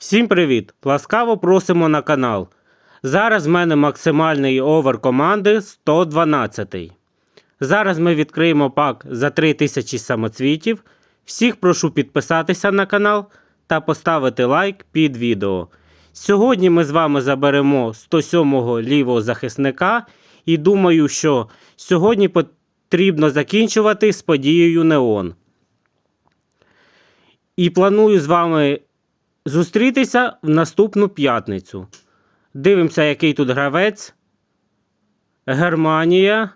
Всім привіт! Ласкаво просимо на канал. Зараз в мене максимальний овер команди 112. Зараз ми відкриємо пак за 3000 самоцвітів. Всіх прошу підписатися на канал та поставити лайк під відео. Сьогодні ми з вами заберемо 107-го лівого захисника і думаю, що сьогодні потрібно закінчувати з подією Неон. І планую з вами зустрітися в наступну п'ятницю. Дивимося, який тут гравець. Германія,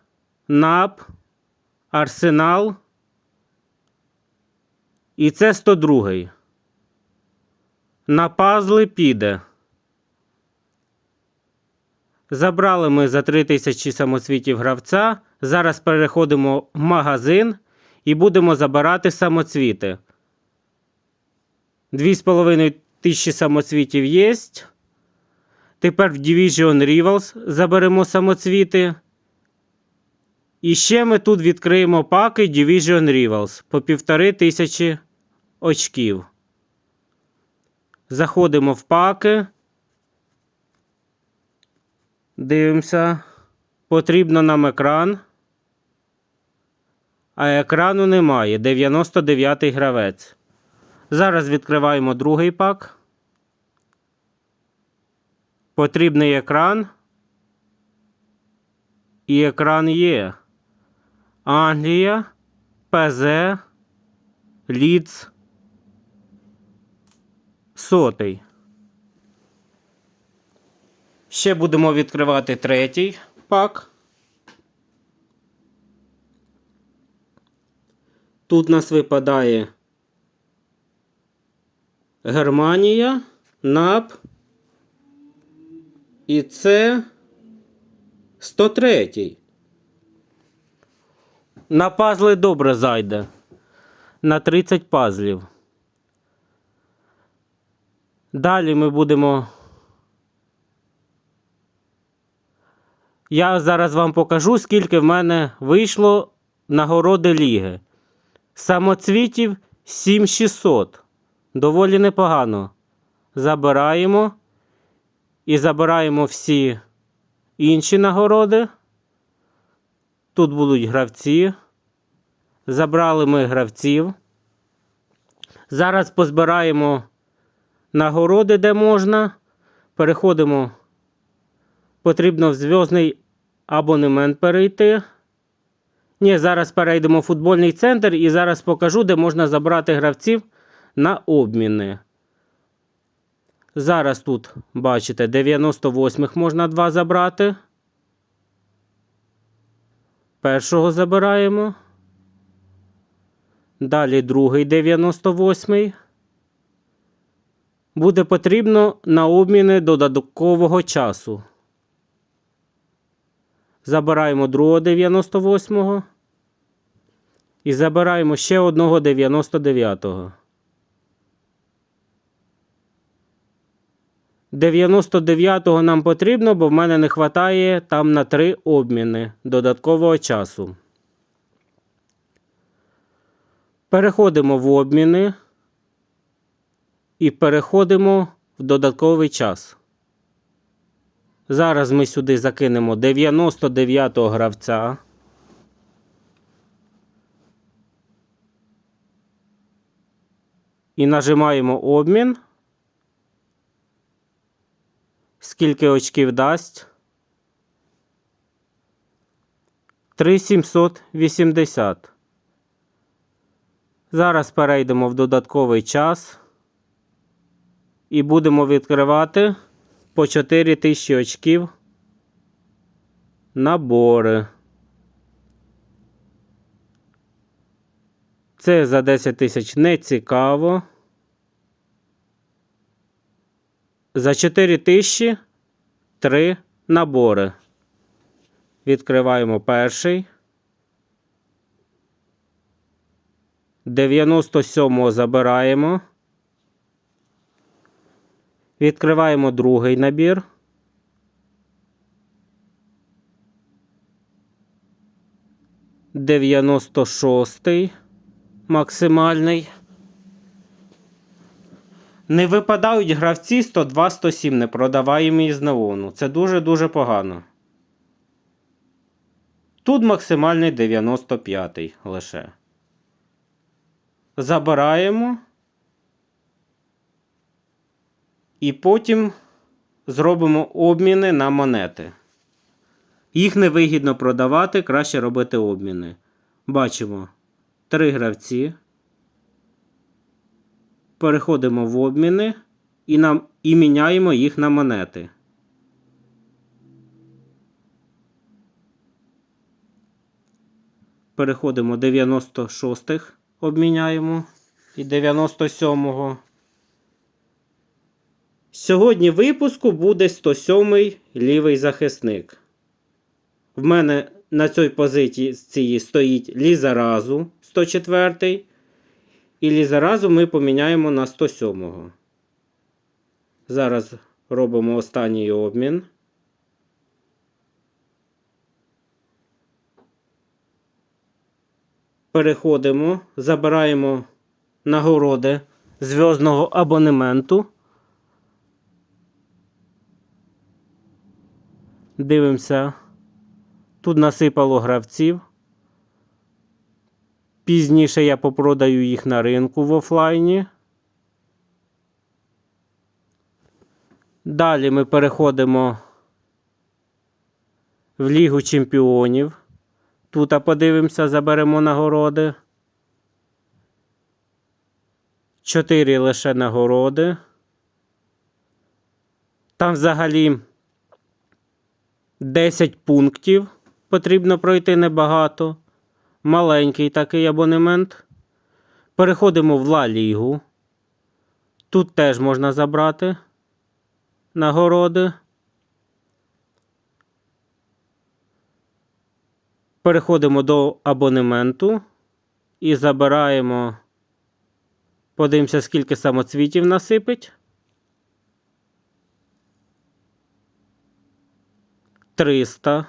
НАП, Арсенал. І це 102. На пазли піде. Забрали ми за 3000 самоцвітів гравця. Зараз переходимо в магазин і будемо забирати самоцвіти. 2,5 тисячі самоцвітів є. Тепер в Division Rivals заберемо самоцвіти. І ще ми тут відкриємо паки Division Rivals по півтори тисячі очків. Заходимо в паки. Дивимося. Потрібно нам екран. А екрану немає. 99 гравець. Зараз відкриваємо другий пак. Потрібний екран. І екран є. Англія, ПЗ, Ліц. Сотий. Ще будемо відкривати третій пак. Тут нас випадає Германія, НАП. І це 103. На пазли добре зайде. На 30 пазлів. Далі ми будемо. Я зараз вам покажу, скільки в мене вийшло нагороди ліги. Самоцвітів 7600. Доволі непогано. Забираємо. І забираємо всі інші нагороди. Тут будуть гравці. Забрали ми гравців. Зараз позбираємо нагороди, де можна. Переходимо. Потрібно в зв'язний абонемент перейти. Ні, зараз перейдемо в футбольний центр і зараз покажу, де можна забрати гравців на обміни. Зараз тут, бачите, 98-х можна два забрати. Першого забираємо. Далі другий 98-й. Буде потрібно на обміни додаткового часу. Забираємо другого 98-го. І забираємо ще одного 99-го. 99-го нам потрібно, бо в мене не вистачає там на 3 обміни додаткового часу. Переходимо в обміни і переходимо в додатковий час. Зараз ми сюди закинемо 99-го гравця. І нажимаємо обмін. Скільки очків дасть? 3780. Зараз перейдемо в додатковий час. І будемо відкривати по 4000 очків набори. Це за 10 тисяч не цікаво. За 4 тисячі 3 набори. Відкриваємо перший. 97 забираємо. Відкриваємо другий набір. Дев'яносто шостий максимальний. Не випадають гравці 102-107 непродаваємі з неону. Це дуже-дуже погано. Тут максимальний 95 лише. Забираємо. І потім зробимо обміни на монети. Їх невигідно продавати, краще робити обміни. Бачимо три гравці. Переходимо в обміни і, нам, і міняємо їх на монети. Переходимо 96-х, обміняємо і 97-го. Сьогодні випуску буде 107-й лівий захисник. В мене на цій позиції стоїть Лізаразу 104 і Лізаразу ми поміняємо на 107-го. Зараз робимо останній обмін. Переходимо, забираємо нагороди зв'язного абонементу. Дивимося. Тут насипало гравців. Пізніше я попродаю їх на ринку в офлайні. Далі ми переходимо в Лігу Чемпіонів. Тут подивимося, заберемо нагороди. Чотири лише нагороди. Там взагалі 10 пунктів потрібно пройти небагато. Маленький такий абонемент. Переходимо в Ла Лігу. Тут теж можна забрати нагороди. Переходимо до абонементу і забираємо. Подивимося, скільки самоцвітів насипить. 300.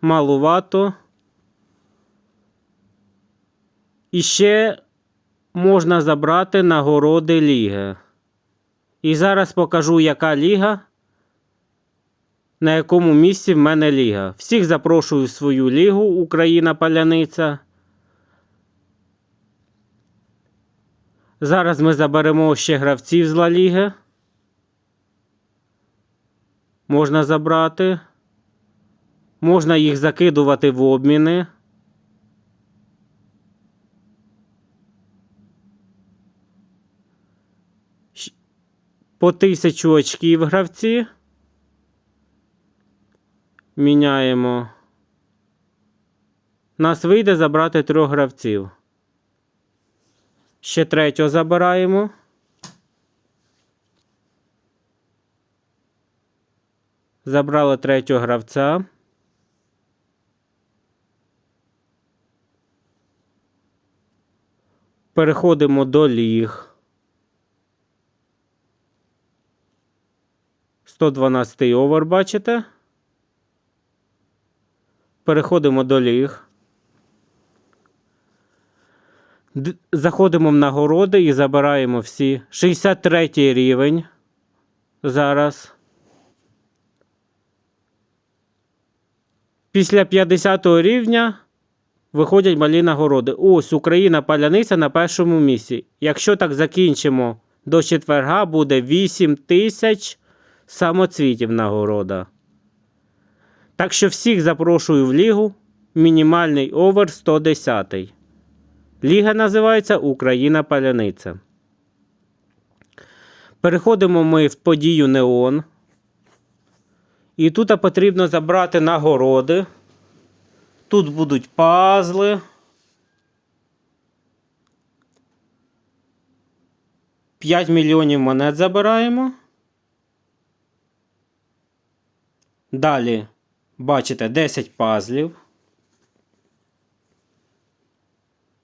Малувато. І ще можна забрати нагороди ліги. І зараз покажу, яка ліга, на якому місці в мене ліга. Всіх запрошую в свою лігу Україна Паляниця. Зараз ми заберемо ще гравців з Ла Ліги. Можна забрати. Можна їх закидувати в обміни. По тисячу очків гравці. Міняємо. Нас вийде забрати трьох гравців. Ще третього забираємо. Забрали третього гравця. Переходимо до ліг. 112 овер, бачите? Переходимо до ліг. Заходимо в нагороди і забираємо всі. 63 рівень. Зараз. Після 50 рівня виходять малі нагороди. Ось Україна паляниця на першому місці. Якщо так закінчимо до четверга, буде 8 тисяч самоцвітів нагорода. Так що всіх запрошую в лігу. Мінімальний овер 110. Ліга називається Україна Паляниця. Переходимо ми в подію Неон. І тут потрібно забрати нагороди. Тут будуть пазли. П'ять мільйонів монет забираємо. Далі, бачите, 10 пазлів.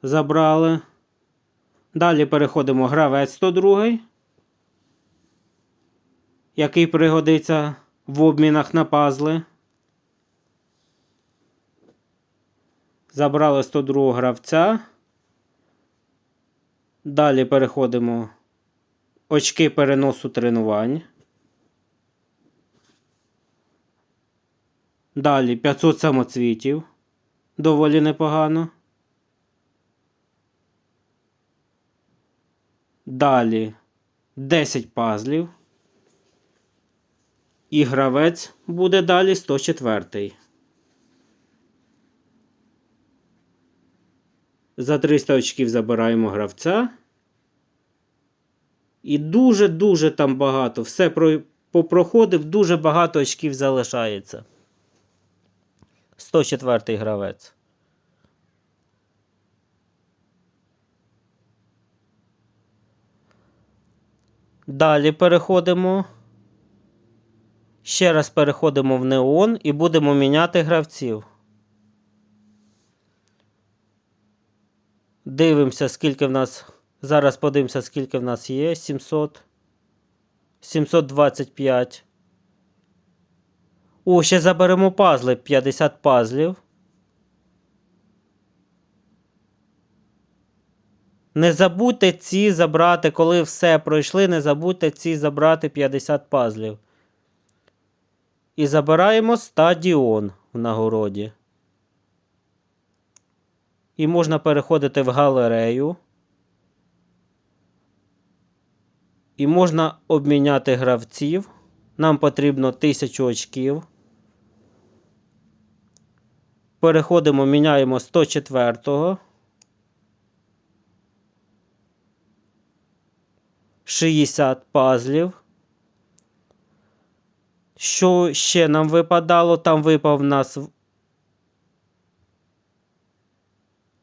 Забрали. Далі переходимо гравець 102, який пригодиться в обмінах на пазли. Забрали 102 гравця. Далі переходимо очки переносу тренувань. Далі 500 самоцвітів. Доволі непогано. Далі 10 пазлів. І гравець буде далі 104. За 300 очків забираємо гравця. І дуже-дуже там багато. Все попроходив, дуже багато очків залишається. 104 гравець. Далі переходимо. Ще раз переходимо в неон і будемо міняти гравців. Дивимося, скільки в нас. Зараз подивимося, скільки в нас є. 700. 725. О, ще заберемо пазли. 50 пазлів. Не забудьте ці забрати, коли все пройшли, не забудьте ці забрати 50 пазлів. І забираємо стадіон в нагороді. І можна переходити в галерею. І можна обміняти гравців. Нам потрібно 1000 очків. Переходимо, міняємо 104-го. 60 пазлів. Що ще нам випадало? Там випав в нас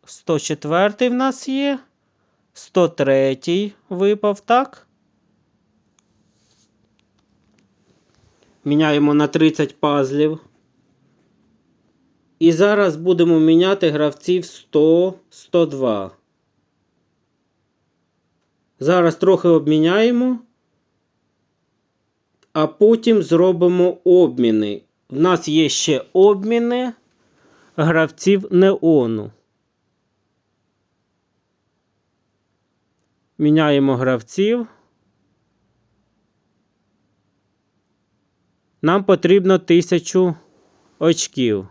104 в нас є. 103 випав, так? Міняємо на 30 пазлів. І зараз будемо міняти гравців 100, 102. Зараз трохи обміняємо, а потім зробимо обміни. В нас є ще обміни гравців неону. Міняємо гравців. Нам потрібно 1000 очків.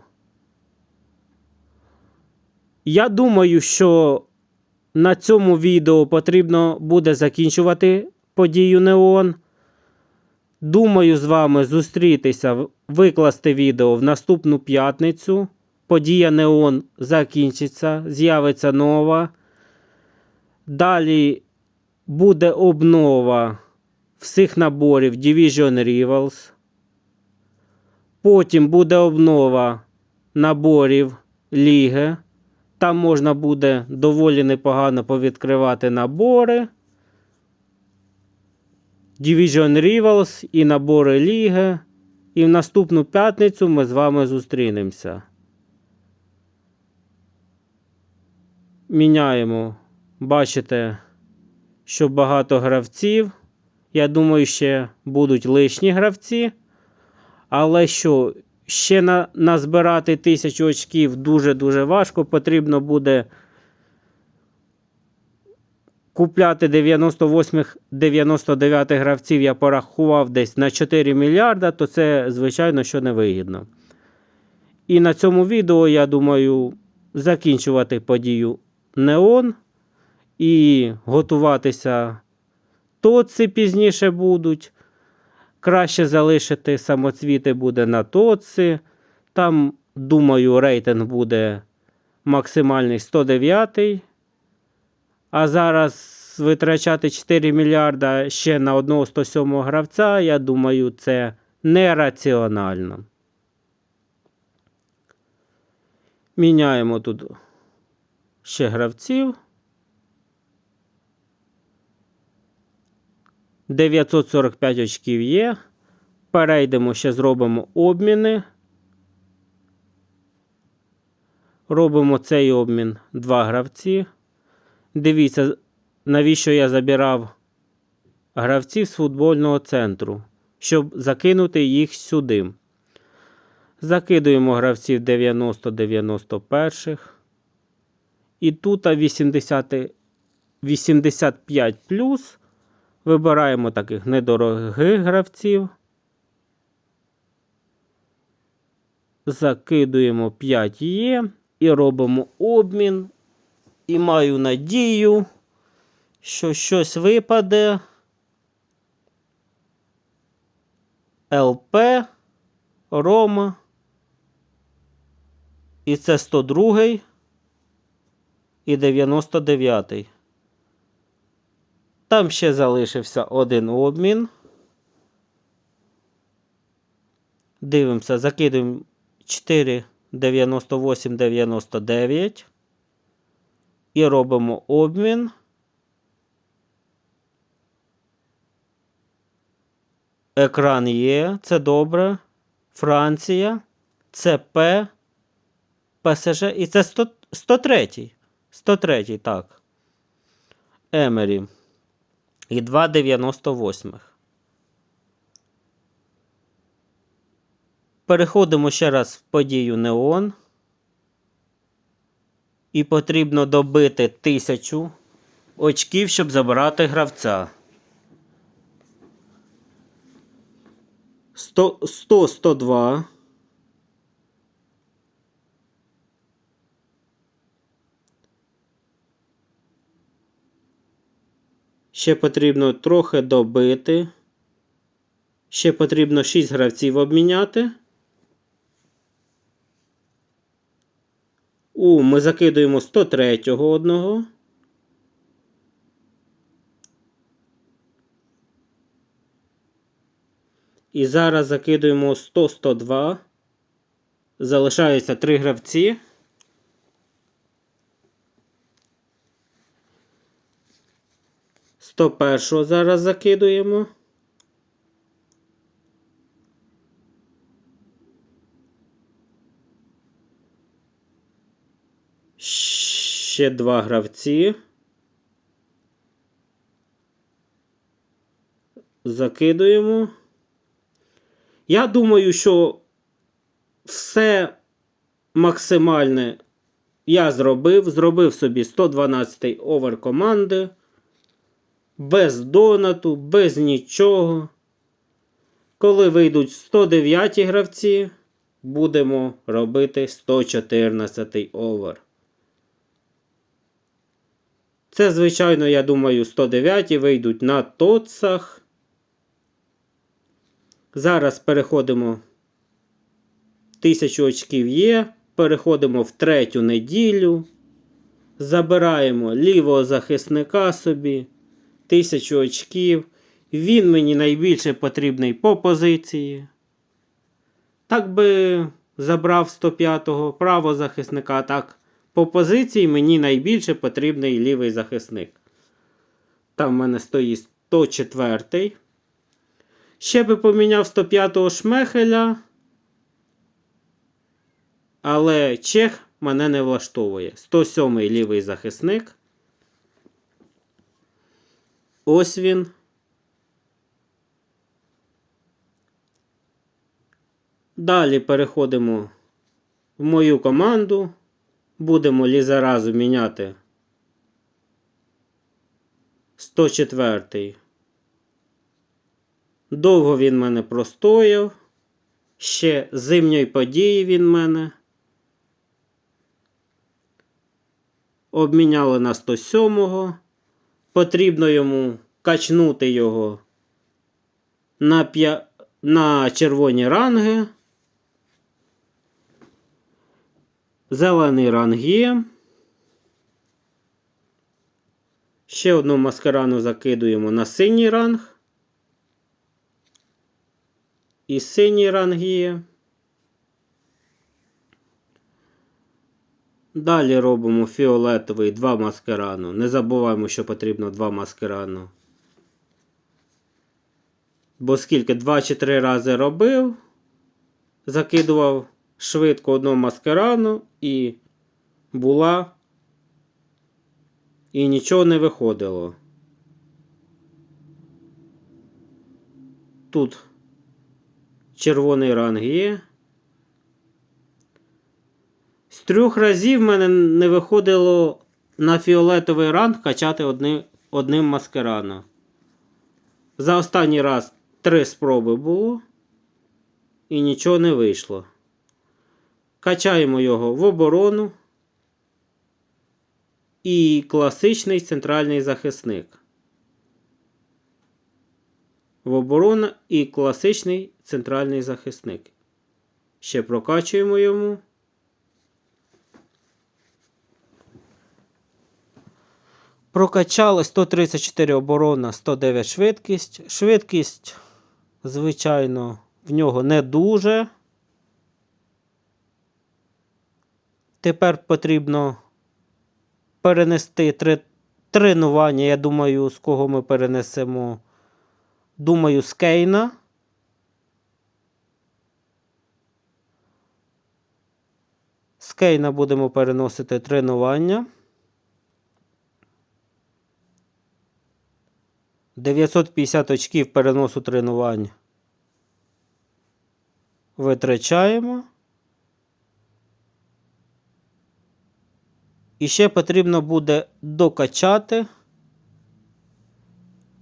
Я думаю, що на цьому відео потрібно буде закінчувати подію Неон. Думаю, з вами зустрітися, викласти відео в наступну п'ятницю. Подія Неон закінчиться, з'явиться нова. Далі буде обнова всіх наборів Division Rivals. Потім буде обнова наборів Ліги. Там можна буде доволі непогано повідкривати набори. Division Rivals і набори Ліги. І в наступну п'ятницю ми з вами зустрінемося. Міняємо. Бачите, що багато гравців. Я думаю, ще будуть лишні гравці. Але що, ще на, назбирати тисячу очків дуже-дуже важко. Потрібно буде купляти 98-99 гравців, я порахував десь на 4 мільярда, то це, звичайно, що невигідно. І на цьому відео, я думаю, закінчувати подію Неон і готуватися. Тоці пізніше будуть. Краще залишити самоцвіти буде на тоці. Там, думаю, рейтинг буде максимальний 109. А зараз витрачати 4 мільярда ще на одного 107 гравця, я думаю, це нераціонально. Міняємо тут ще гравців. 945 очків є. Перейдемо, ще зробимо обміни. Робимо цей обмін два гравці. Дивіться, навіщо я забирав гравців з футбольного центру, щоб закинути їх сюди. Закидуємо гравців 90-91. І тут 80, 85 плюс Вибираємо таких недорогих гравців. Закидуємо 5 є і робимо обмін. І маю надію, що щось випаде. ЛП, Рома. І це 102 і 99. Там ще залишився один обмін. Дивимося, закидуємо 4, 98, 99. І робимо обмін. Екран є, це добре. Франція, ЦП, ПСЖ. І це 100, 103. 103, так. Емері. І 2,98. Переходимо ще раз в подію Неон. І потрібно добити 1000 очків, щоб забирати гравця. 100, Ще потрібно трохи добити. Ще потрібно 6 гравців обміняти. У, ми закидуємо 103-го одного. І зараз закидуємо 100-102. Залишаються 3 гравці. Сто першого зараз закидуємо. Ще два гравці. Закидуємо. Я думаю, що все максимальне я зробив. Зробив собі 112 овер команди. Без донату, без нічого. Коли вийдуть 109 гравці, будемо робити 114 овер. Це, звичайно, я думаю, 109 вийдуть на тоцах. Зараз переходимо. 1000 очків є. Переходимо в третю неділю. Забираємо лівого захисника собі. 1000 очків. Він мені найбільше потрібний по позиції. Так би забрав 105-го право захисника. Так, по позиції мені найбільше потрібний лівий захисник. Там в мене стоїть 104. Ще би поміняв 105-го шмехеля. Але чех мене не влаштовує. 107-й лівий захисник. Ось він. Далі переходимо в мою команду. Будемо лізаразу міняти 104. Довго він мене простояв. Ще зимньої події він мене. Обміняли на 107-го. Потрібно йому качнути його на, п'я... на червоні ранги. Зелений ранг є. Ще одну маскарану закидуємо на синій ранг. І синій ранг є. Далі робимо фіолетовий два маскарану. Не забуваємо, що потрібно два маскарану. Бо скільки 2 чи 3 рази робив, закидував швидко одну маскарану і була. І нічого не виходило. Тут червоний ранг є. З трьох разів в мене не виходило на фіолетовий ранг качати одни, одним маскарана. За останній раз три спроби було і нічого не вийшло. Качаємо його в оборону і класичний центральний захисник. В оборону і класичний центральний захисник. Ще прокачуємо йому. Прокачали 134 оборона, 109 швидкість. Швидкість, звичайно, в нього не дуже. Тепер потрібно перенести три тренування. Я думаю, з кого ми перенесемо. Думаю, з Кейна. З Кейна будемо переносити тренування. 950 очків переносу тренувань витрачаємо. І ще потрібно буде докачати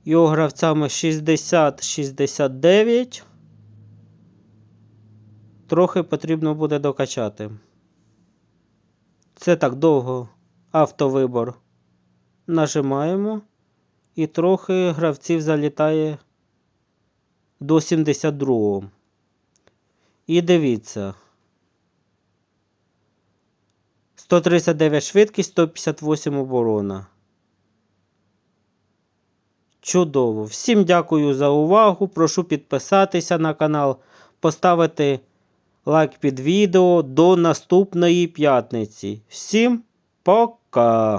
його гравцями 60-69. Трохи потрібно буде докачати. Це так довго автовибор нажимаємо. І трохи гравців залітає до 72-го. І дивіться. 139 швидкість, 158 оборона. Чудово. Всім дякую за увагу. Прошу підписатися на канал, поставити лайк під відео. До наступної п'ятниці. Всім пока!